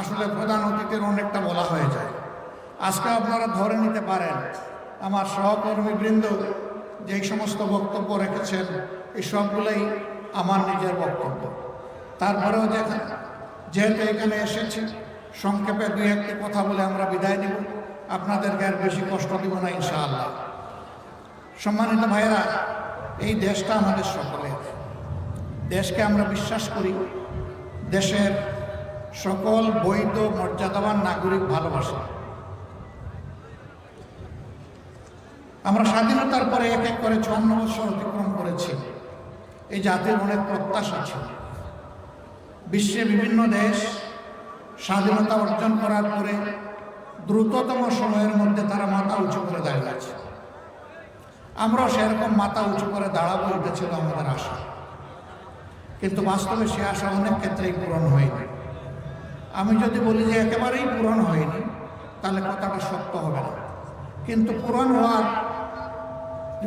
আসলে প্রধান অতিথির অনেকটা বলা হয়ে যায়। আজকে আপনারা ধরে নিতে পারেন, আমার সহকর্মীবৃন্দ যেই সমস্ত বক্তব্য রেখেছেন, এই সবগুলোই আমার নিজের বক্তব্য। তারপরেও দেখেন যেহেতু এখানে এসেছি, সংক্ষেপে দুই একটি কথা বলে আমরা বিদায় নেব। আপনাদেরকে আর বেশি কষ্ট দিব না, ইনশাআল্লাহ। সম্মানিত ভাইয়েরা, এই দেশটা আমাদের সকলের। দেশকে আমরা বিশ্বাস করি, দেশের সকল বৈধ, মর্যাদাবান নাগরিক ভালোবাসে। আমরা স্বাধীনতার পরে এক এক করে চুয়ান্ন বছর অতিক্রম করেছি। এই জাতির অনেক প্রত্যাশা ছিল। বিশ্বে বিভিন্ন দেশ স্বাধীনতা অর্জন করার পরে দ্রুততম সময়ের মধ্যে তারা মাথা উঁচু করে দাঁড়িয়েছে আমরাও সেরকম মাথা উঁচু করে দাঁড়াবো, এটা ছিল আমাদের আশা। কিন্তু বাস্তবে সে আশা অনেক ক্ষেত্রেই পূরণ হয়নি। আমি যদি বলি যে একেবারেই পূরণ হয়নি, তাহলে কথাটা সত্য হবে না। কিন্তু পূরণ হওয়ার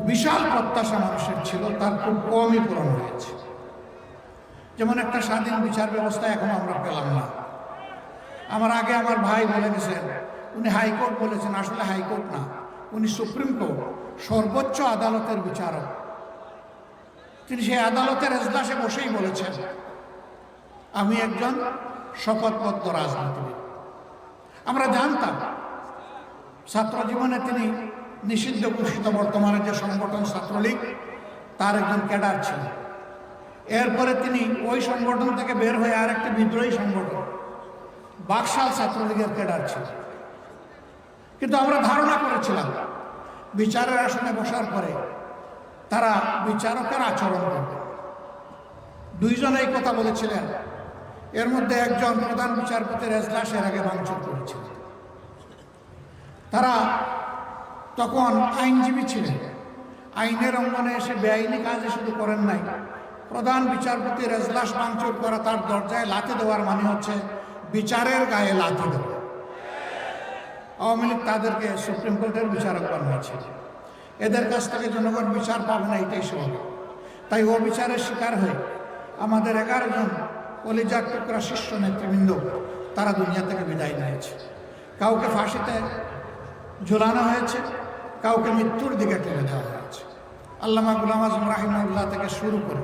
বিশাল প্রত্যাশা মানুষের ছিল, তার খুব কমই পূরণ হয়েছে। যেমন একটা স্বাধীন বিচার ব্যবস্থা এখন আমরা পেলাম না। আমার আগে আমার ভাই বলে গেছেন, উনি হাইকোর্ট বলেছেন, আসলে হাইকোর্ট না, উনি সুপ্রিম কোর্ট, সর্বোচ্চ আদালতের বিচারক। তিনি সেই আদালতের এজলাসে বসেই বলেছেন, আমি একজন শপথবদ্ধ রাজনীতিবিদ। আমরা জানতাম, ছাত্র জীবনে তিনি নিষিদ্ধ ঘোষিত বর্তমানে যে সংগঠন ছাত্রলীগ, তার একজন ক্যাডার ছিলেন। এরপরে তিনি ওই সংগঠন থেকে বের হয়ে আর একটি বিদ্রোহী সংগঠন, বাকশাল ছাত্রলীগের ক্যাডার ছিল কিন্তু আমরা ধারণা করেছিলাম, বিচারের আসনে বসার পরে তারা বিচারকের আচরণ করবে। দুইজন এই কথা বলেছিলেন এর মধ্যে একজন প্রধান বিচারপতির এজলাসের আগে ভাঙচুর করেছিল। তারা তখন আইনজীবী ছিলেন। আইনের অঙ্গনে এসে বেআইনি কাজে শুধু করেন নাই। প্রধান বিচারপতির এজলাস ভাঙচুর করা তার দরজায় লাথি দেওয়ার মানে হচ্ছে বিচারের গায়ে লাথি দেওয়া। আওয়ামী লীগ তাদেরকে সুপ্রিম কোর্টের বিচারক বানিয়েছে। এদের কাছ থেকে জনগণ বিচার পাবে না, এটাই স্বাভাবিক তাই ও বিচারের শিকার হয়ে আমাদের এগারো জন কলিজার টুকরা শীর্ষ নেতৃবৃন্দ, তারা দুনিয়া থেকে বিদায় নিয়েছে। কাউকে ফাঁসিতে ঝুলানো হয়েছে, কাউকে মৃত্যুর দিকে টেনে দেওয়া হয়েছে। আল্লামা গুলাম আজম রাহিমুল্লাহ থেকে শুরু করে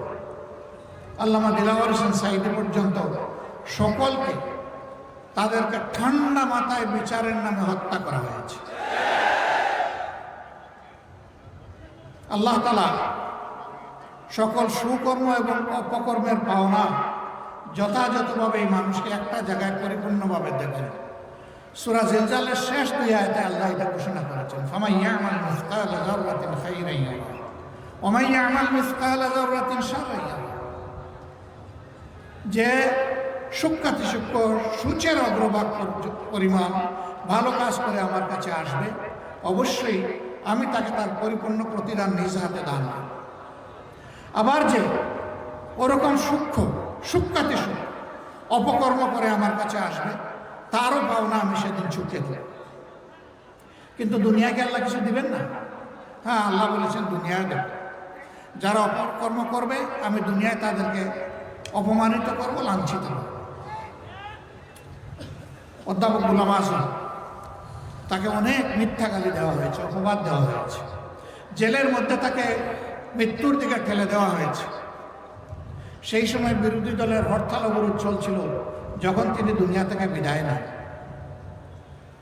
আল্লামা দিলাওয়ার হোসেন সাইদি পর্যন্ত সকলকে তাদেরকে ঠান্ডা মাথায় বিচারের নামে হত্যা করা হয়েছে। আল্লাহ তালা সকল সুকর্ম এবং অপকর্মের পাওনা যথাযথভাবে এই মানুষকে একটা জায়গায় পরিপূর্ণভাবে দেবেন সুরা জিলজালের শেষ দুই আয়তে আল্লাহ এটা ঘোষণা করেছেন ফামাইয়া আমাল মিসকাল যাররাতিন খাইরান ইয়ারা। ওমাইয়া আমাল মিসকাল শাররান যে সূক্ষাতি সূক্ষ্ম সূচের অগ্রভাগ পরিমাণ ভালো কাজ করে আমার কাছে আসবে, অবশ্যই আমি তাকে তার পরিপূর্ণ প্রতিদান নিজ হাতে দান। আবার যে ওরকম সূক্ষ্ম সূক্ষাতি সূক্ষ্ম অপকর্ম করে আমার কাছে আসবে, তারও পাওনা আমি সেদিন চুকিয়ে দেব কিন্তু দুনিয়াকে আল্লাহ কিছু দিবেন না? হ্যাঁ আল্লাহ বলেছেন দুনিয়ায় দেব। যারা অপকর্ম করবে, আমি দুনিয়ায় তাদেরকে অপমানিত করব, লাঞ্ছিত করব। অধ্যাপক গুলাম আজম তাকে অনেক মিথ্যা গালি দেওয়া হয়েছে, অপবাদ দেওয়া হয়েছে। জেলের মধ্যে তাকে মৃত্যুর দিকে ঠেলে দেওয়া হয়েছে। সেই সময় বিরোধী দলের হরতাল অবরোধ চলছিল, যখন তিনি দুনিয়া থেকে বিদায় নেন।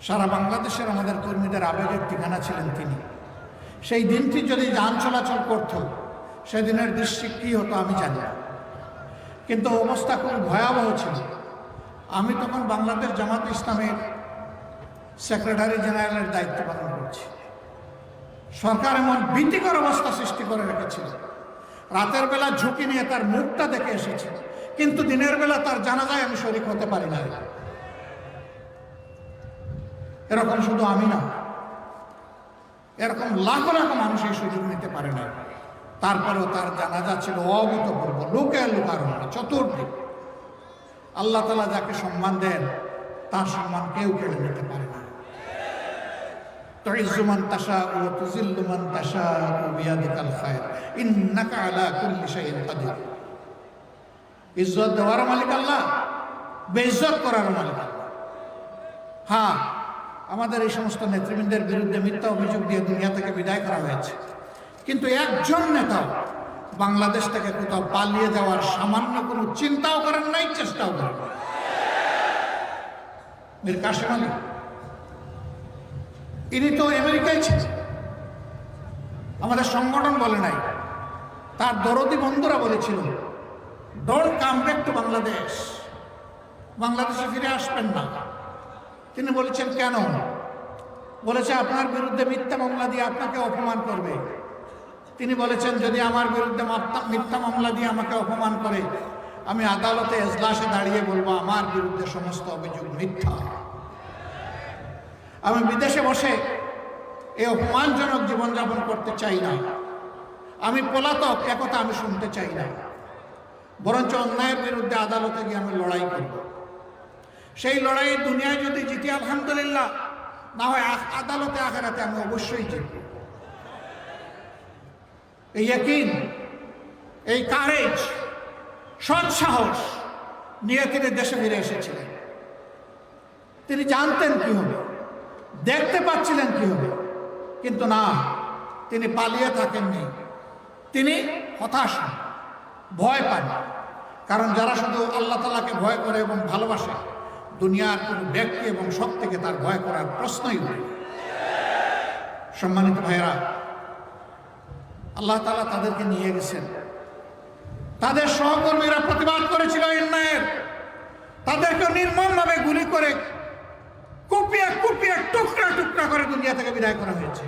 সারা বাংলাদেশের আমাদের কর্মীদের আবেগের ঠিকানা ছিলেন তিনি। সেই দিনটি যদি যান চলাচল করত, সেদিনের দৃশ্যে কী হতো আমি জানি কিন্তু অবস্থা খুব ভয়াবহ ছিল। আমি তখন বাংলাদেশ জামাত ইসলামের সেক্রেটারি জেনারেলের দায়িত্ব পালন করছি। সরকার এমন ভীতিকর অবস্থা সৃষ্টি করে রেখেছিল। রাতের বেলা ঝুঁকি নিয়ে তার মুখটা দেখে এসেছে। কিন্তু দিনের বেলা তার জানাজায় আমি শরিক হতে পারি না। এরকম শুধু আমি না। এরকম লাখো লাখো মানুষ এই সুযোগ নিতে পারে না। তারপরেও তার জানাজা ছিল অভূতপূর্ব, লোকে লোকার চতুর্দিক। আল্লাহ তালা যাকে সম্মান দেন, তার সম্মান কেউ কেড়ে নিতে পারে তাইজুমান হ্যাঁ, আমাদের এই সমস্ত নেতৃবৃন্দের বিরুদ্ধে মিথ্যা অভিযোগ দিয়ে দুনিয়া থেকে বিদায় করা হয়েছে। কিন্তু একজন নেতা বাংলাদেশ থেকে কোথাও পালিয়ে যাওয়ার সামান্য কোনো চিন্তাও করেন নাই, চেষ্টাও করেন মীর কাশেম আলী ইনি তো আমেরিকায় ছিলেন। আমাদের সংগঠন বলে নাই। তার দরদি বন্ধুরা বলেছিল don't come back to Bangladesh বাংলাদেশে ফিরে আসবেন না। তিনি বলেছেন, কেন? বলেছে, আপনার বিরুদ্ধে মিথ্যা মামলা দিয়ে আপনাকে অপমান করবে। তিনি বলেছেন, যদি আমার বিরুদ্ধে মিথ্যা মামলা দিয়ে আমাকে অপমান করে, আমি আদালতে এজলাসে দাঁড়িয়ে বলব, আমার বিরুদ্ধে সমস্ত অভিযোগ মিথ্যা। আমি বিদেশে বসে এই অপমানজনক জীবনযাপন করতে চাই না। আমি পলাতক একথা আমি শুনতে চাই না। বরঞ্চ অন্যায়ের বিরুদ্ধে আদালতে গিয়ে আমি লড়াই করব। সেই লড়াই দুনিয়ায় যদি জিতি, আলহামদুলিল্লাহ। না হয় আদালতে, আখেরাতে আমি অবশ্যই জিতব। এই একই এই কারেজ, সৎ সাহস নিয়ে তিনি দেশে ফিরে এসেছিলেন। তিনি জানতেন কি হবে। দেখতে পাচ্ছিলেন কি হবে কিন্তু না, তিনি পালিয়ে থাকেননি। তিনি হতাশ, ভয় পান। কারণ যারা শুধু আল্লাহ তালাকে ভয় করে এবং ভালোবাসে, দুনিয়ার কোনো ব্যক্তি এবং থেকে তার ভয় করার প্রশ্নই উঠে সম্মানিত ভাইয়েরা, আল্লাহ তালা তাদেরকে নিয়ে গেছেন। তাদের সহকর্মীরা প্রতিবাদ করেছিল অন্যায়ের তাদেরকে নির্মমভাবে গুলি করে কুপিয়ে কুপিয়ে টুকরা টুকরা করে দুনিয়া থেকে বিদায় করা হয়েছে।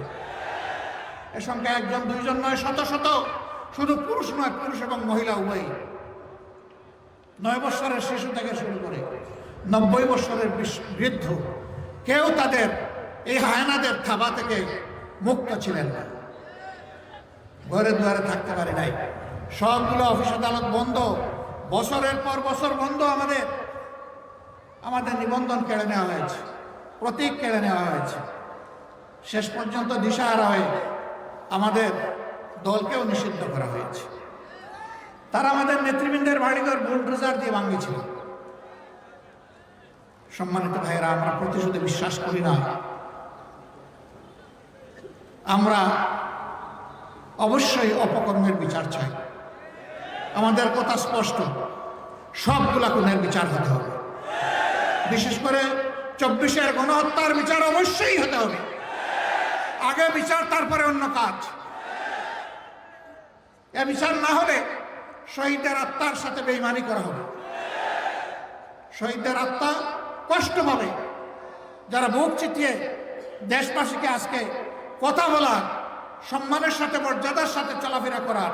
এর সঙ্গে একজন, দুইজন নয়, শত শত। শুধু পুরুষ নয়, পুরুষ এবং মহিলা উভয়ই। নয় বৎসরের শিশু থেকে শুরু করে নব্বই বৎসরের বৃদ্ধ। কেউ তাদের এই হায়নাদের থাবা থেকে মুক্ত ছিলেন না। ঘরে দুয়ারে থাকতে পারে নাই। সবগুলো অফিস আদালত বন্ধ। বছরের পর বছর বন্ধ আমাদের। আমাদের নিবন্ধন কেড়ে নেওয়া হয়েছে। প্রতীক কেড়ে নেওয়া হয়েছে। শেষ পর্যন্ত দিশাহারা হয়ে আমাদের দলকেও নিষিদ্ধ করা হয়েছে। তারা আমাদের নেতৃবৃন্দের বাড়িঘর বুলডোজার দিয়ে ভাঙিয়েছিল। সম্মানিত ভাইয়েরা, আমরা প্রতিশোধে বিশ্বাস করি না। আমরা অবশ্যই অপকর্মের বিচার চাই। আমাদের কথা স্পষ্ট। সবগুলা খুনের বিচার হতে হবে। বিশেষ করে চব্বিশের গণহত্যার বিচার অবশ্যই হতে হবে। আগে বিচার, তারপরে অন্য কাজ। এ বিচার না হলে শহীদের আত্মার সাথে বেইমানি করা হবে। শহীদদের আত্মা কষ্ট পাবে। যারা বুক চিতিয়ে দেশবাসীকে আজকে কথা বলার, সম্মানের সাথে, মর্যাদার সাথে চলাফেরা করার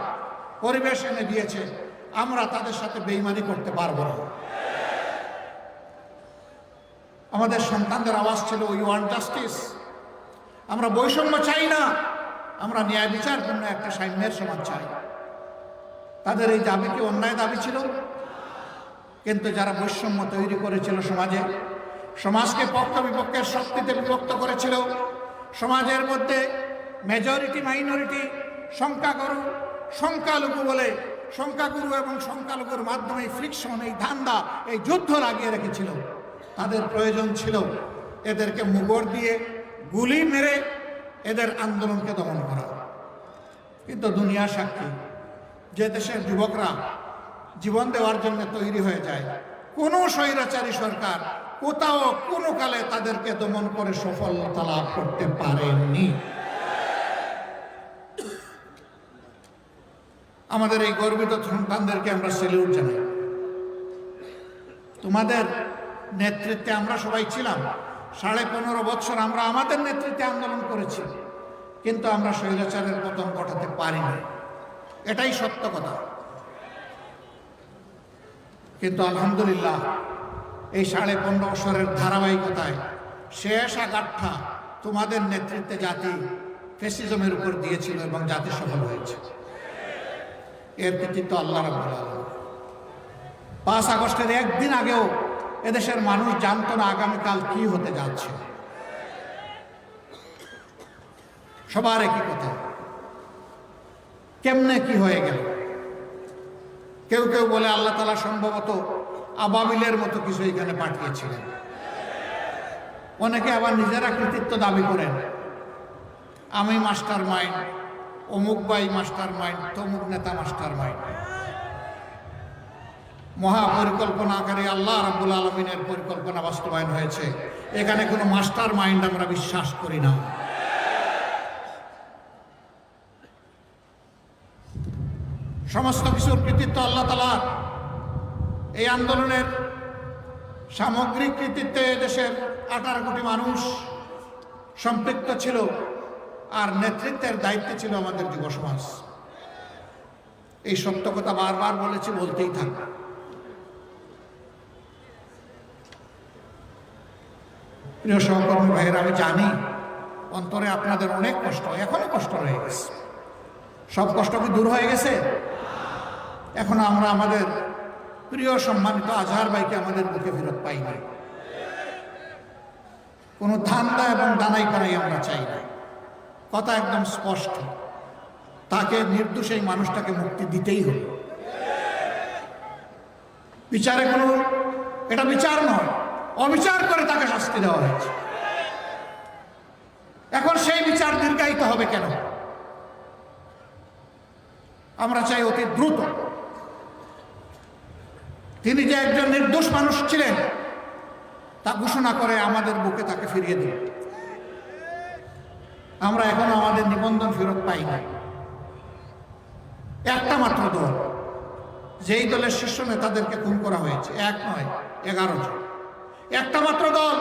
পরিবেশ এনে দিয়েছে, আমরা তাদের সাথে বেইমানি করতে পারব না। আমাদের সন্তানদের আওয়াজ ছিল উই ওয়ান্ট জাস্টিস আমরা বৈষম্য চাই না, আমরা ন্যায় বিচারপূর্ণ একটা সাম্যের সমাজ চাই। তাদের এই দাবি কি অন্যায় দাবি ছিল? কিন্তু যারা বৈষম্য তৈরি করেছিল সমাজে, সমাজকে পক্ষ বিপক্ষের শক্তিতে বিভক্ত করেছিল, সমাজের মধ্যে মেজরিটি মাইনরিটি সংখ্যাগুরু, সংখ্যালঘু বলে সংখ্যাগুরু এবং সংখ্যালঘুর মাধ্যমে ফ্রিকশন এই ধান্দা, এই যুদ্ধ লাগিয়ে রেখেছিল। তাদের প্রয়োজন ছিল এদেরকে মুগর দিয়ে গুলি মেরে এদের আন্দোলনকে দমন করা। কিন্তু দুনিয়া সাক্ষী, যে দেশের যুবকরা জীবন দেওয়ার জন্য তৈরি হয়ে যায়, কোনো স্বৈরাচারী সরকার কোথাও কোনো কালে তাদেরকে দমন করে সফলতা লাভ করতে পারেননি। আমাদের এই গর্বিত সন্তানদেরকে আমরা সেলিউট জানাই। তোমাদের নেতৃত্বে আমরা সবাই ছিলাম। সাড়ে পনেরো বছর আমরা আমাদের নেতৃত্বে আন্দোলন করেছি, কিন্তু আমরা স্বৈরাচারের পতন ঘটাতে পারিনি। এটাই সত্য কথা। কিন্তু আলহামদুলিল্লাহ, এই সাড়ে পনেরো বছরের ধারাবাহিকতায় শেষ আঘাতটা তোমাদের নেতৃত্বে জাতি ফেসিজমের উপর দিয়েছিল এবং জাতি সফল হয়েছে। এর কৃতিত্ব আল্লাহ আলামিন। পাঁচ আগস্টের একদিন আগেও এদেশের মানুষ জানতো না আগামীকাল কি হতে যাচ্ছে। সবার একই কথা। কেমনে কি হয়ে গেল? কেউ কেউ বলে আল্লাহ তালা সম্ভবত আবাবিলের মতো কিছু এখানে পাঠিয়েছিলেন। অনেকে আবার নিজেরা কৃতিত্ব দাবি করেন। আমি মাস্টার মাইন্ড অমুক বাই মাস্টার মাইন্ড তমুক নেতা মাস্টার মাইন্ড মহাপরিকল্পনাকারী আল্লাহ রাবুল আলমিনের পরিকল্পনা বাস্তবায়ন হয়েছে। এখানে কোনো মাস্টার মাইন্ড আমরা বিশ্বাস করি না। সমস্ত কিছুর কৃতিত্ব আল্লাহ তালা এই আন্দোলনের সামগ্রিক কৃতিত্বে দেশের আঠারো কোটি মানুষ সম্পৃক্ত ছিল আর নেতৃত্বের দায়িত্বে ছিল আমাদের যুব সমাজ। এই সত্য কথা বারবার বলেছি, বলতেই থাকবে প্রিয় সহকর্মী ভাইয়েরা, আমি জানি অন্তরে আপনাদের অনেক কষ্ট, এখনও কষ্ট রয়ে গেছে। সব কষ্ট কি দূর হয়ে গেছে? এখন আমরা আমাদের প্রিয় সম্মানিত আজহার ভাইকে আমাদের বুকে ফেরত পাই না কোনো ধান্দা এবং দানাই করাই আমরা চাই না কথা একদম স্পষ্ট। তাকে নির্দোষ এই মানুষটাকে মুক্তি দিতেই হবে। বিচারে কোনো, এটা বিচার নয়। অবিচার করে তাকে শাস্তি দেওয়া হয়েছে। এখন সেই বিচার দীর্ঘায়িত হবে কেন? আমরা চাই অতি দ্রুত। তিনি যে একজন নির্দোষ মানুষ ছিলেন, তা ঘোষণা করে আমাদের বুকে তাকে ফিরিয়ে দিন। আমরা এখন আমাদের নিবন্ধন ফেরত পাই না। একটা মাত্র দল, যেই দলের শীর্ষ নেতাদেরকে খুন করা হয়েছে, এক নয়, এগারো জন। একটা মাত্র দল,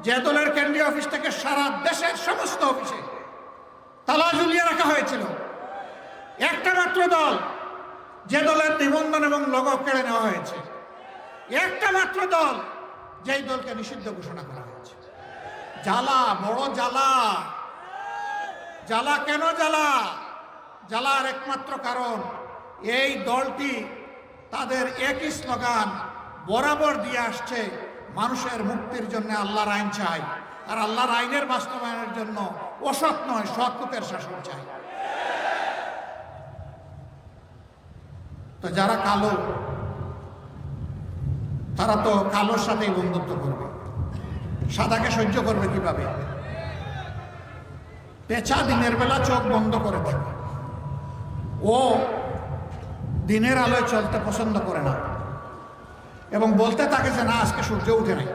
যে দলের কেন্দ্রীয় অফিস থেকে সারা দেশের সমস্ত অফিসে তালা ঝুলিয়ে রাখা হয়েছিল। একটা মাত্র দল, যে দলের নিবন্ধন এবং লগ কেড়ে নেওয়া হয়েছে। একটা মাত্র দল, যেই দলকে নিষিদ্ধ ঘোষণা করা হয়েছে। জ্বালা, বড় জ্বালা। জ্বালা কেন জ্বালা? জ্বালার একমাত্র কারণ, এই দলটি তাদের একই স্লোগান, বরাবর দিয়ে আসছে মানুষের মুক্তির জন্য আল্লাহর আইন চাই। আর আল্লাহর আইনের বাস্তবায়নের জন্য অসৎ নয় সৎ লোকের শাসন চাই। তো যারা কালো, তারা তো কালোর সাথেই বন্ধুত্ব করবে। সাদাকে সহ্য করবে কীভাবে? পেঁচা দিনের বেলা চোখ বন্ধ করে থাকে ও দিনের আলোয় চলতে পছন্দ করে না। এবং বলতে থাকে যে, না, আজকে সূর্য উঠে নাই।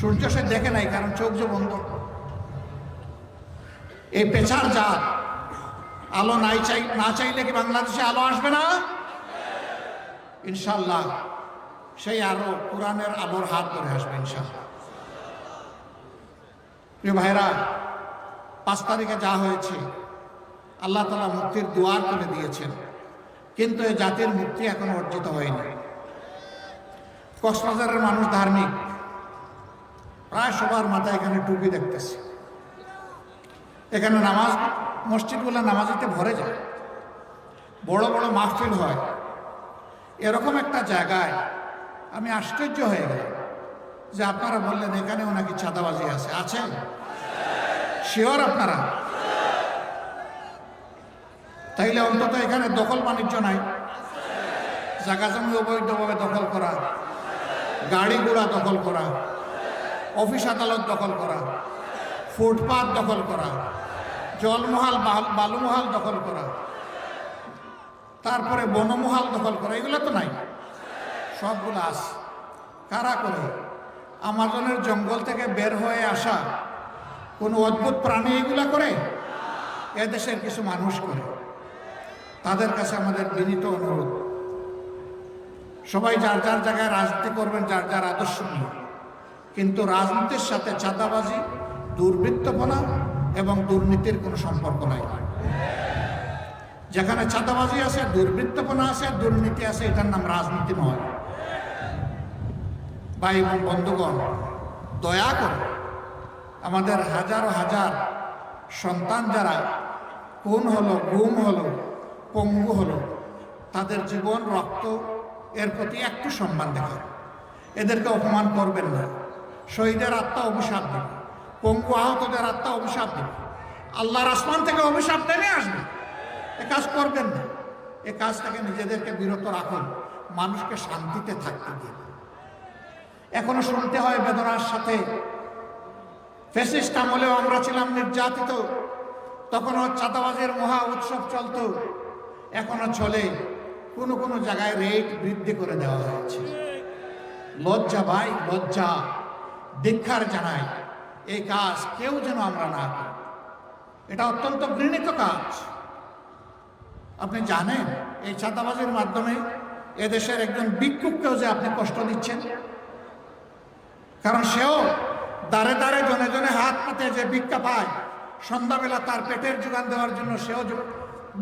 সূর্য সে দেখে নাই, কারণ চোখ যে বন্ধ। এই পেছার জাত, আলো নাই চাই, না চাইলে কি বাংলাদেশে আলো আসবে না? ইনশাল্লাহ, সেই আরও কোরআনের আলোর হাত ধরে আসবে, ইনশাল্লাহ। ভাইরা পাঁচ তারিখে যা হয়েছে, আল্লাহ তালা মুক্তির দুয়ার করে দিয়েছেন। কিন্তু এই জাতির মুক্তি এখনও অর্জিত হয়নি। কক্সবাজারের মানুষ ধার্মিক। প্রায় সবার মাথায় এখানে টুপি দেখতেছে। এখানে নামাজ, মসজিদগুলো নামাজিতে ভরে যায়। বড় বড় মাহফিল হয়। এরকম একটা জায়গায় আমি আশ্চর্য হয়ে গেলাম যে আপনারা বললেন, এখানেও নাকি চাঁদাবাজি আছে। আছে? শিওর আপনারা? তাইলে অন্তত এখানে দখল বাণিজ্য নাই। জায়গা জমি অবৈধভাবে দখল করা। গাড়ি ঘোড়া দখল করা, অফিস আদালত দখল করা, ফুটপাত দখল করা, জলমহাল, বাল- বালুমহাল দখল করা, তারপরে বনমহাল দখল করা, এগুলো তো নাই। সবগুলো আছে। কারা করে? আমাজনের জঙ্গল থেকে বের হয়ে আসা কোনো অদ্ভুত প্রাণী এগুলা করে? এদেশের কিছু মানুষ করে। তাদের কাছে আমাদের বিনীত অনুরোধ। সবাই যার যার জায়গায় রাজনীতি করবেন, যার যার আদর্শ নিয়ে। কিন্তু রাজনীতির সাথে চাঁদাবাজি, দুর্বৃত্তপনা এবং দুর্নীতির কোনো সম্পর্ক নাই। যেখানে চাঁদাবাজি আছে, দুর্বৃত্তপনা আছে, দুর্নীতি আছে, এটার নাম রাজনীতি নয়। ভাই এবং বন্ধুগণ, দয়া করে আমাদের হাজার হাজার সন্তান যারা খুন হলো, গুম হলো, পঙ্গু হলো, তাদের জীবন, রক্ত এর প্রতি একটু সম্মান দেখান এদেরকে অপমান করবেন না। শহীদের আত্মা অভিশাপ দেবে। পঙ্গু আহতদের আত্মা অভিশাপ দেবে। আল্লাহর আসমান থেকে অভিশাপ নেমে আসবে। এ কাজ করবেন না। এ কাজ থেকে নিজেদেরকে বিরত রাখুন। মানুষকে শান্তিতে থাকতে দিন। এখনও শুনতে হয় বেদনার সাথে ফেসিস্ট আমলেও আমরা ছিলাম নির্যাতিত। তখনও চাঁদাবাজের মহা উৎসব চলত। এখনও চলে। কোনো কোনো জায়গায় রেট বৃদ্ধি করে দেওয়া হয়েছে। লজ্জা ভাই, লজ্জা। দীক্ষার জানাই, এই কাজ কেউ যেন আমরা না করি। এটা অত্যন্ত ঘৃণিত কাজ। আপনি জানেন, এই চাঁদাবাজির মাধ্যমে এদেশের একজন ভিক্ষুককেও যে আপনি কষ্ট দিচ্ছেন? কারণ সেও দাঁড়ে দাঁড়ে জনে জনে হাত পাতে যে ভিক্ষা পায়, সন্ধ্যাবেলা তার পেটের যোগান দেওয়ার জন্য সেও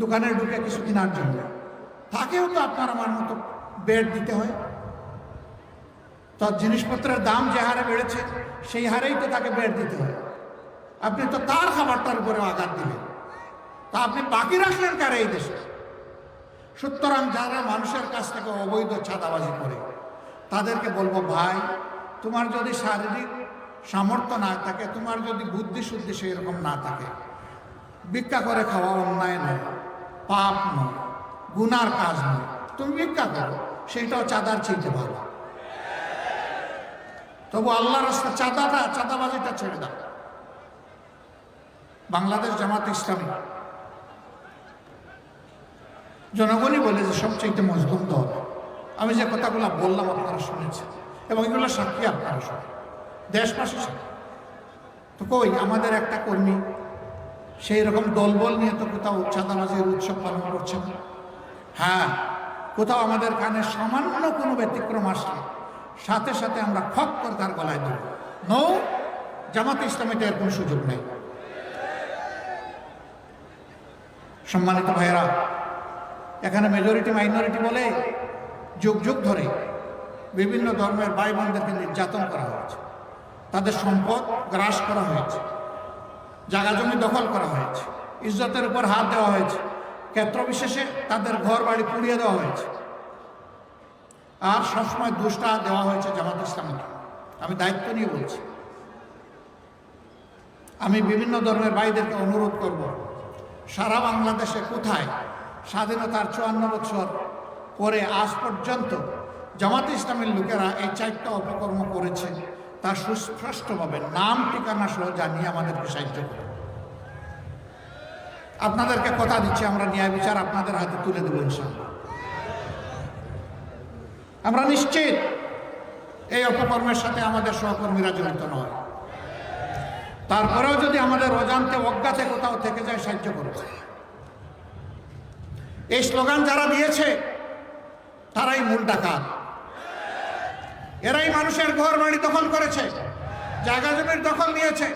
দোকানে ঢুকে কিছু কেনার জন্য। তাকেও তো আপনার আমার মতো বেড দিতে হয়। তার জিনিসপত্রের দাম যে হারে বেড়েছে, সেই হারেই তো তাকে বেড দিতে হয়। আপনি তো তার খাবারটার উপরে আঘাত দিলেন। তা আপনি বাকি রাখলেন কারে এই দেশে? সুতরাং যারা মানুষের কাছ থেকে অবৈধ চাঁদাবাজি করে, তাদেরকে বলব, ভাই, তোমার যদি শারীরিক সামর্থ্য না থাকে, তোমার যদি বুদ্ধি শুদ্ধি সেই রকম না থাকে, ভিক্ষা করে খাওয়া অন্যায় নয়, পাপ নয়। গুনার কাজ নয়। তুমি ভিক্ষা করো সেইটাও চাঁদার চাইতে ভালো। তবু আল্লাহ রাস্তা চাঁদাটা, চাঁদাবাজিটা ছেড়ে দাও। বাংলাদেশ জামাত ইসলামী। জনগণই বলে যে সবচেয়ে মজবুত দল। আমি যে কথাগুলো বললাম, আপনারা শুনেছেন। এবং এগুলো সাক্ষী আপনারা শুনে দেশবাসী সাক্ষী তো কই, আমাদের একটা কর্মী, সেই রকম দলবল নিয়ে তো কোথাও চাঁদাবাজির উৎসব পালন করছে না। হ্যাঁ কোথাও আমাদের কানে সামান্য কোনো ব্যতিক্রম আসলে, সাথে সাথে আমরা খপ করে তার গলায় দেব নৌ, জামাতে ইসলামীতে এর কোনো সুযোগ নেই। সম্মানিত ভাইয়েরা, এখানে মেজরিটি মাইনরিটি বলে যুগ যুগ ধরে বিভিন্ন ধর্মের ভাই বোনদেরকে নির্যাতন করা হয়েছে। তাদের সম্পদ গ্রাস করা হয়েছে। জায়গা জমি দখল করা হয়েছে। ইজ্জতের উপর হাত দেওয়া হয়েছে। ক্ষেত্র বিশেষে তাদের ঘর বাড়ি পুড়িয়ে দেওয়া হয়েছে। আর সবসময় দুষ্টা দেওয়া হয়েছে জামাত ইসলামকে। আমি দায়িত্ব নিয়ে বলছি। আমি বিভিন্ন ধর্মের ভাইদেরকে অনুরোধ করব, সারা বাংলাদেশে কোথায় স্বাধীনতার চুয়ান্ন বছর পরে আজ পর্যন্ত জামাত ইসলামের লোকেরা এই চারটা অপকর্ম করেছে, তা সুস্পষ্টভাবে নাম, ঠিকানা সহ জানিয়ে আমাদেরকে সাহায্য করে আপনাদেরকে কথা দিচ্ছি, আমরা ন্যায় বিচার আপনাদের হাতে তুলে দেবো আমরা নিশ্চিত এই অপকর্মের সাথে আমাদের সহকর্মীরা জড়িত নয়। তারপরেও যদি আমাদের অজান্তে অজ্ঞাতে কোথাও থেকে যায়, সাহায্য করবে। এই স্লোগান যারা দিয়েছে, তারাই মূল ডাকাত। এরাই মানুষের ঘর বাড়ি দখল করেছে, জায়গা জমির দখল নিয়েছে,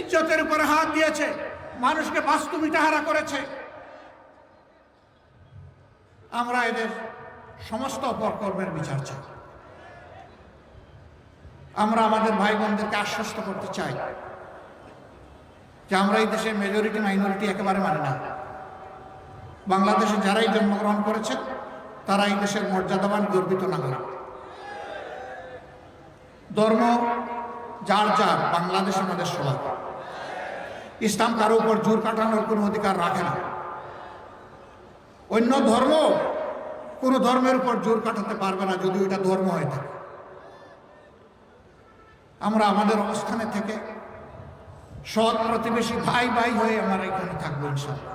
ইজ্জতের উপরে হাত দিয়েছে। মানুষকে বাস্তু মিটাহারা করেছে। আমরা এদের সমস্ত অপকর্মের বিচার চাই। আমরা আমাদের ভাই বোনদেরকে আশ্বস্ত করতে চাই যে আমরা এই দেশে মেজরিটি মাইনরিটি একেবারে মানি না। বাংলাদেশে যারাই জন্মগ্রহণ করেছে, তারা এই দেশের মর্যাদাবান, গর্বিত নাগরিক। ধর্ম যার যার, বাংলাদেশ আমাদের সবার। ইসলাম কারও উপর জোর কাটানোর কোনো অধিকার রাখে না। অন্য ধর্ম কোনো ধর্মের উপর জোর কাটাতে পারবে না যদি ওইটা ধর্ম হয়ে থাকে। আমরা আমাদের অবস্থানে থেকে সৎ প্রতিবেশী ভাই ভাই হয়ে আমরা এখানে থাকব ইনশাল্লাহ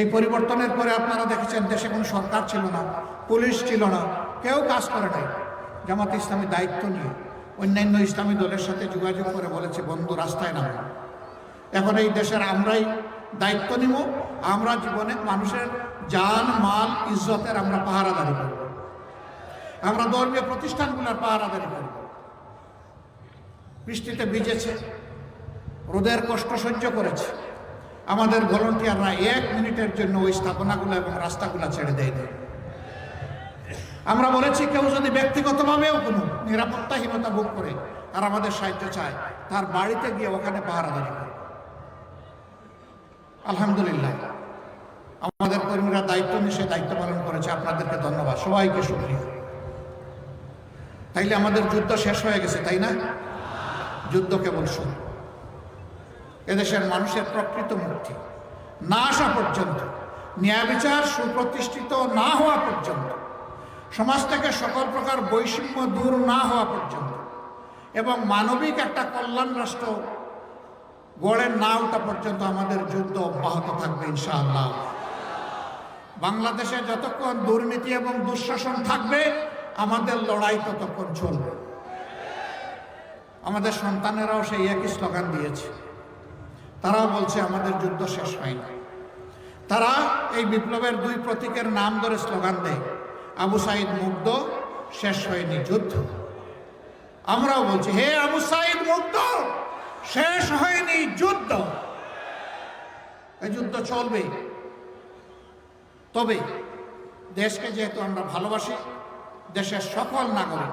এই পরিবর্তনের পরে আপনারা দেখেছেন দেশে কোনো সরকার ছিল না, পুলিশ ছিল না, কেউ কাজ করে নাই, জামাত ইসলামী দায়িত্ব নিয়ে। অন্যান্য ইসলামী দলের সাথে যোগাযোগ করে বলেছে, বন্ধু, রাস্তায় নামো। এখন এই দেশের আমরাই দায়িত্ব নিব, আমরা জীবনে মানুষের জান, মাল, ইজ্জতের আমরা পাহারাদারি করব। আমরা ধর্মীয় প্রতিষ্ঠানগুলোর পাহারাদারি করব। বৃষ্টিতে ভিজেছে, রোদের কষ্ট সহ্য করেছে। আমাদের ভলেন্টিয়াররা এক মিনিটের জন্য ওই স্থাপনাগুলো এবং রাস্তাগুলো ছেড়ে দেয় দেয় আমরা বলেছি কেউ যদি ব্যক্তিগতভাবেও কোনো নিরাপত্তাহীনতা ভোগ করে, আর আমাদের সাহায্য চায়, তার বাড়িতে গিয়ে ওখানে পাহারাদারি করে আলহামদুলিল্লাহ। আমাদের কর্মীরা দায়িত্ব নিয়ে দায়িত্ব পালন করেছে। আপনাদেরকে ধন্যবাদ। সবাইকে শুক্রিয়া। তাইলে আমাদের যুদ্ধ শেষ হয়ে গেছে, তাই না? যুদ্ধ কেবল শুরু। এদেশের মানুষের প্রকৃত মুক্তি। না আসা পর্যন্ত, ন্যায় বিচার সুপ্রতিষ্ঠিত না হওয়া পর্যন্ত সমাজ থেকে সকল প্রকার বৈষম্য দূর না হওয়া পর্যন্ত এবং মানবিক একটা কল্যাণ রাষ্ট্র গড়ে না ওঠা পর্যন্ত আমাদের যুদ্ধ অব্যাহত থাকবে, ইনশাআল্লাহ। বাংলাদেশে যতক্ষণ দুর্নীতি এবং দুঃশাসন থাকবে, আমাদের লড়াই ততক্ষণ চলবে। আমাদের সন্তানেরাও সেই একই স্লোগান দিয়েছে। তারাও বলছে, আমাদের যুদ্ধ শেষ হয়নি তারা এই বিপ্লবের দুই প্রতীকের নাম ধরে স্লোগান দেয়। আবু সাইদ মুগ্ধ, শেষ হয়নি যুদ্ধ। আমরাও বলছি, হে আবু সাইদ মুগ্ধ, শেষ হয়নি যুদ্ধ। এই যুদ্ধ চলবে। তবে দেশকে যেহেতু আমরা ভালোবাসি, দেশের সকল নাগরিক,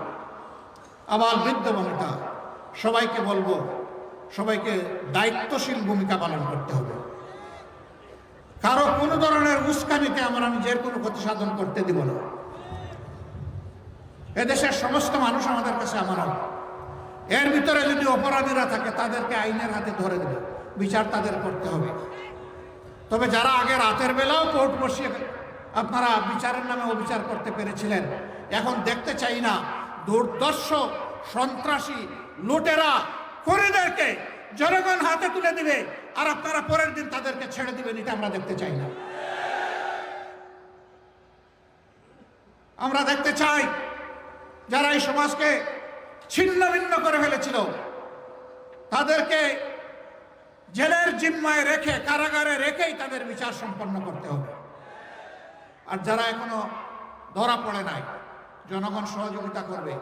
আবার বৃদ্ধ ভূমিকা সবাইকে বলব, সবাইকে দায়িত্বশীল ভূমিকা পালন করতে হবে। কারও কোনো ধরনের উস্কানিতে আমরা নিজের কোনো ক্ষতি সাধন করতে দিব না। এদেশের সমস্ত মানুষ আমাদের কাছে আমার এর ভিতরে যদি অপরাধীরা থাকে, তাদেরকে আইনের হাতে ধরে দেবে। বিচার তাদের করতে হবে। তবে যারা আগে রাতের বেলাও কোর্ট বসিয়ে আপনারা বিচারের নামে অবিচার করতে পেরেছিলেন, এখন দেখতে চাই না, দুর্দর্শ সন্ত্রাসী লুটেরা খুনিদেরকে জনগণ হাতে তুলে দিবে আর আপনারা পরের দিন তাদেরকে ছেড়ে দিবেন, এটা আমরা দেখতে চাই না। আমরা দেখতে চাই যারা এই সমাজকে ছিন্ন ভিন্ন করে ফেলেছিল, তাদেরকে জেলের জিম্মায় রেখে, কারাগারে রেখেই তাদের বিচার সম্পন্ন করতে হবে। আর যারা এখনও ধরা পড়ে নাই, জনগণ সহযোগিতা করবে,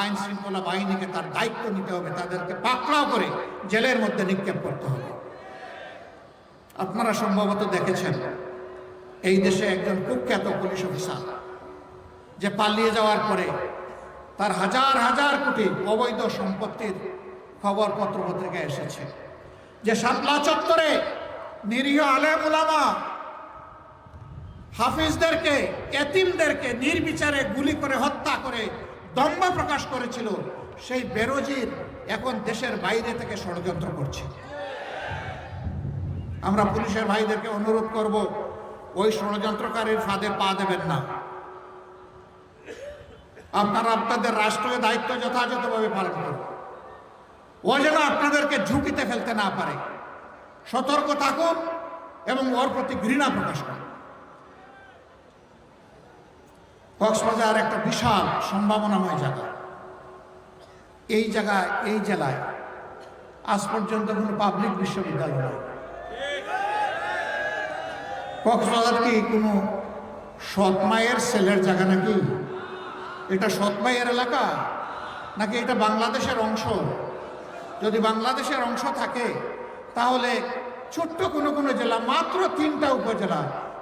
আইন শৃঙ্খলা বাহিনীকে তার দায়িত্ব নিতে হবে, তাদেরকে পাকড়াও করে জেলের মধ্যে নিক্ষেপ করতে হবে। আপনারা সম্ভবত দেখেছেন, এই দেশে একজন কুখ্যাত পুলিশ অফিসার, যে পালিয়ে যাওয়ার পরে তার হাজার হাজার কোটি অবৈধ সম্পত্তির খবর পত্র এসেছে। যে শাপলা চত্বরে নিরীহ আলেম উলামা হাফিজদেরকে, এতিমদেরকে নির্বিচারে গুলি করে, হত্যা করে দম্ভ প্রকাশ করেছিল, সেই বেরোজির এখন দেশের বাইরে থেকে ষড়যন্ত্র করছে। আমরা পুলিশের ভাইদেরকে অনুরোধ করব, ওই ষড়যন্ত্রকারীর ফাঁদে পা দেবেন না। আপনারা আপনাদের রাষ্ট্রীয় দায়িত্ব যথাযথভাবে পালন করুন। ও যেন আপনাদেরকে ঝুঁকিতে ফেলতে না পারে। সতর্ক থাকুন এবং ওর প্রতি ঘৃণা প্রকাশ করুন। কক্সবাজার একটা বিশাল সম্ভাবনাময় জায়গা। এই জায়গায়, এই জেলায় আজ পর্যন্ত কোনো পাবলিক বিশ্ববিদ্যালয় নয় কক্সবাজার কি কোনো সৎমায়ের সেলের জায়গা নাকি? এটা সৎমাইয়ের এলাকা? নাকি এটা বাংলাদেশের অংশ? যদি বাংলাদেশের অংশ থাকে, তাহলে ছোট্ট কোনো কোনো জেলা, মাত্র তিনটা উপজেলা,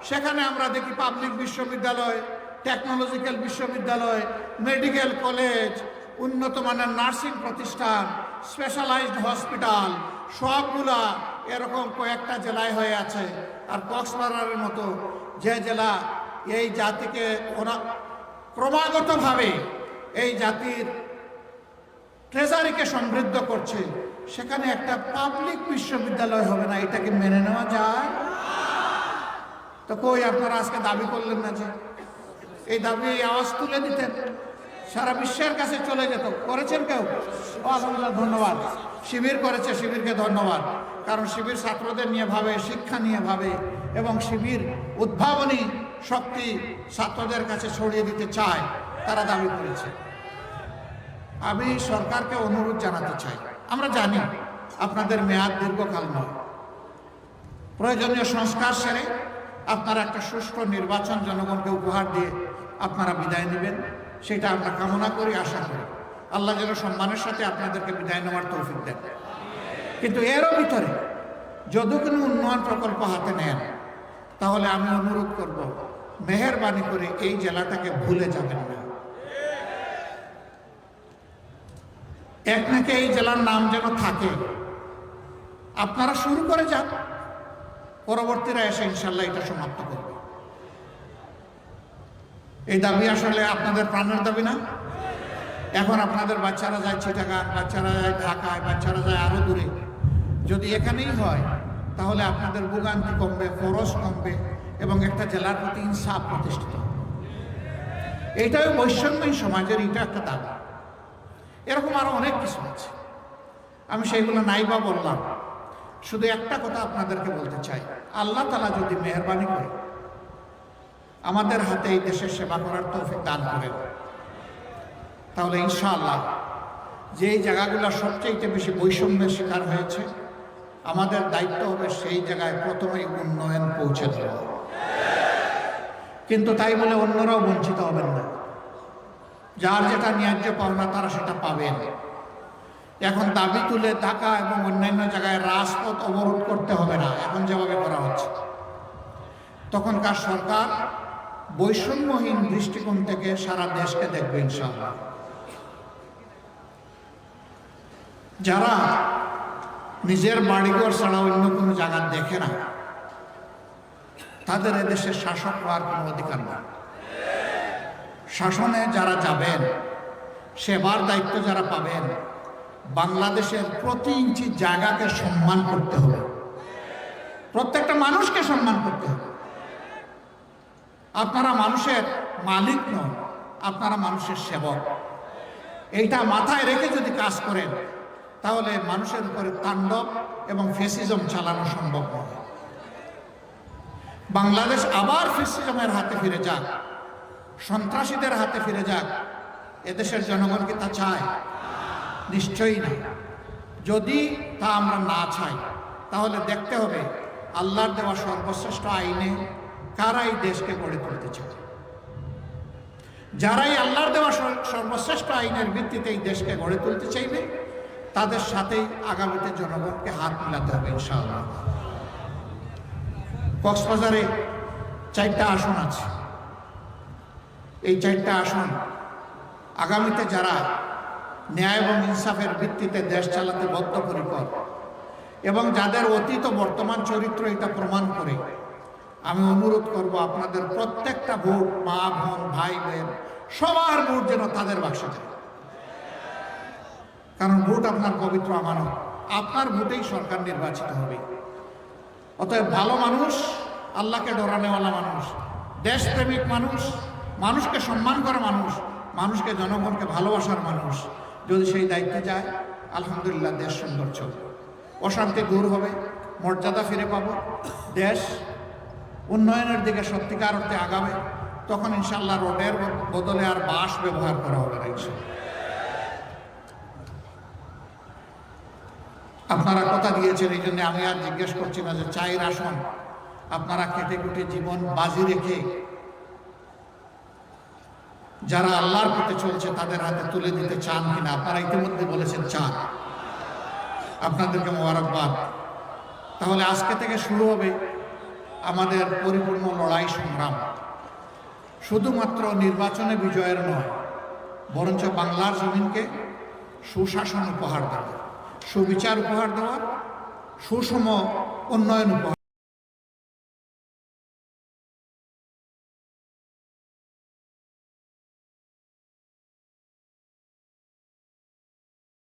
সেখানে আমরা দেখি পাবলিক বিশ্ববিদ্যালয় টেকনোলজিক্যাল বিশ্ববিদ্যালয় মেডিকেল কলেজ উন্নত মানের নার্সিং প্রতিষ্ঠান স্পেশালাইজড হসপিটাল সবগুলা এরকম কয়েকটা জেলায় হয়ে আছে। আর কক্সবাজারের মতো যে জেলা এই জাতিকে ক্রমাগতভাবে এই জাতির ট্রেজারিকে সমৃদ্ধ করছে, সেখানে একটা পাবলিক বিশ্ববিদ্যালয় হবে না, এটাকে মেনে নেওয়া যায়? তো কই আপনারা আজকে দাবি করলেন না যে? এই দাবি আওয়াজ তুলে দিতেন, সারা বিশ্বের কাছে চলে যেত। করেছেন কেউ? ও, আলহামদুলিল্লাহ, ধন্যবাদ। শিবির করেছে, শিবিরকে ধন্যবাদ। কারণ শিবির ছাত্রদের নিয়ে ভাবে, শিক্ষা নিয়ে ভাবে, এবং শিবির উদ্ভাবনী শক্তি ছাত্রদের কাছে ছড়িয়ে দিতে চায়, তারা দাবি করেছে। আমি সরকারকে অনুরোধ জানাতে চাই। আমরা জানি আপনাদের মেয়াদ দীর্ঘকাল নয়। প্রয়োজনীয় সংস্কার সেরে আপনারা একটা সুষ্ঠু নির্বাচন জনগণকে উপহার দিয়ে আপনারা বিদায় নেবেন। সেটা আমরা কামনা করি, আশা করি। আল্লাহ যেন সম্মানের সাথে আপনাদেরকে বিদায় নেওয়ার তৌফিক দেন। কিন্তু এরও ভিতরে যদি কোনো উন্নয়ন প্রকল্প হাতে নেন, তাহলে আমি অনুরোধ করব মেহরবানি করে এই জেলাটাকে ভুলে যাবেন না। এক নাকি এই জেলার নাম যেন থাকে। আপনারা শুরু করে যান। পরবর্তীরা এসে ইনশাল্লাহ এটা সমাপ্ত করবে। এই দাবি আসলে আপনাদের প্রাণের দাবি না? এখন আপনাদের বাচ্চারা যায় চিটাগাং, বাচ্চারা যায় ঢাকায়, বাচ্চারা যায় আরও দূরে। যদি এখানেই হয়, তাহলে আপনাদের ভোগান্তি কমবে, খরচ কমবে। এবং একটা জেলার প্রতি ইনসাফ প্রতিষ্ঠিত। এইটাও বৈষম্যহীন সমাজের এটা একটা দাবি এরকম আরও অনেক কিছু আছে। আমি সেইগুলো নাই বা বললাম। শুধু একটা কথা আপনাদেরকে বলতে চাই। আল্লাহ তালা যদি মেহরবানি করে, আমাদের হাতে এই দেশের সেবা করার তৌফিক দান করেন তাহলে ইনশাআল্লাহ যেই জায়গাগুলো সবচেয়ে বেশি বৈষম্যের শিকার হয়েছে, আমাদের দায়িত্ব হবে সেই জায়গায় প্রথমেই উন্নয়ন পৌঁছে দেওয়া। কিন্তু তাই বলে অন্যরাও বঞ্চিত হবেন না। যার যেটা ন্যায্য পাওনা, তারা সেটা পাবেন। এখন দাবি তুলে ঢাকা এবং অন্যান্য জায়গায় রাজপথ অবরোধ করতে হবে না, এখন যেভাবে করা হচ্ছে। তখনকার সরকার বৈষম্যহীন দৃষ্টিকোণ থেকে সারা দেশকে দেখবে, ইনশাআল্লাহ। যারা নিজের বাড়িঘর ছাড়া অন্য কোনো জায়গা দেখে না তাদের এদেশের শাসক হওয়ার কোনো অধিকার নেই। শাসনে যারা যাবেন, সেবার দায়িত্ব যারা পাবেন, বাংলাদেশের প্রতি ইঞ্চি জায়গাকে সম্মান করতে হবে। প্রত্যেকটা মানুষকে সম্মান করতে হবে। আপনারা মানুষের মালিক নন, আপনারা মানুষের সেবক। এইটা মাথায় রেখে যদি কাজ করেন, তাহলে মানুষের উপরে তাণ্ডব এবং ফেসিজম চালানো সম্ভব নয়। বাংলাদেশ আবার ফেসিজমের হাতে ফিরে যাক, সন্ত্রাসীদের হাতে ফিরে যাক, এদেশের জনগণ কি তা চায়? নিশ্চয়ই না। যদি তা আমরা না চাই, তাহলে দেখতে হবে আল্লাহর দেওয়া সর্বশ্রেষ্ঠ আইনে কারাই দেশকে গড়ে তুলতে চায়? যারাই আল্লাহর দেওয়া সর্বশ্রেষ্ঠ আইনের ভিত্তিতে এই দেশকে গড়ে তুলতে চাইবে, তাদের সাথেই আগামীতে জনগণকে হাত মিলাতে হবে, ইনশাআল্লাহ। কক্সবাজারে চারটা আসন আছে। এই চারটা আসন আগামীতে যারা ন্যায় এবং ইনসাফের ভিত্তিতে দেশ চালাতে বদ্ধপরিকর এবং যাদের অতীত বর্তমান চরিত্র এটা প্রমাণ করে, আমি অনুরোধ করব আপনাদের প্রত্যেকটা ভোট, মা, বোন, ভাই, বোন, সবার ভোট যেন তাদের বাক্সে যায়। কারণ ভোট আপনার পবিত্র আমানত, আপনার ভোটেই সরকার নির্বাচিত হবে। অতএব ভালো মানুষ, আল্লাহকে ডরানেওয়ালা মানুষ, দেশপ্রেমিক মানুষ, মানুষকে সম্মান করা মানুষ, মানুষকে জনগণকে ভালোবাসার মানুষ। যদি সেই দায়িত্বে যায়, আলহামদুলিল্লাহ দেশ সুন্দর চলবে। অশান্তি দূর হবে, মর্যাদা ফিরে পাবো, দেশ উন্নয়নের দিকে সত্যিকার অর্থে আগাবে, তখন ইনশাল্লাহ রোডের বদলে আর বাস ব্যবহার করা হবে না আপনারা কথা দিয়েছেন, এই জন্য আমি আর জিজ্ঞেস করছি না যে চায়ের আসন আপনারা কেটে কুটে জীবন বাজি রেখে যারা আল্লাহর পথে চলছে তাদের হাতে তুলে দিতে চান কিনা? আপনারা ইতিমধ্যে বলেছেন চান। আপনাদেরকে মোবারকবাদ। তাহলে আজকে থেকে শুরু হবে আমাদের পরিপূর্ণ লড়াই সংগ্রাম। শুধুমাত্র নির্বাচনে বিজয়ের নয়, বরঞ্চ বাংলার জমিনকে সুশাসন উপহার দেওয়া। সুবিচার উপহার দেওয়ার সুষম উন্নয়ন উপহার।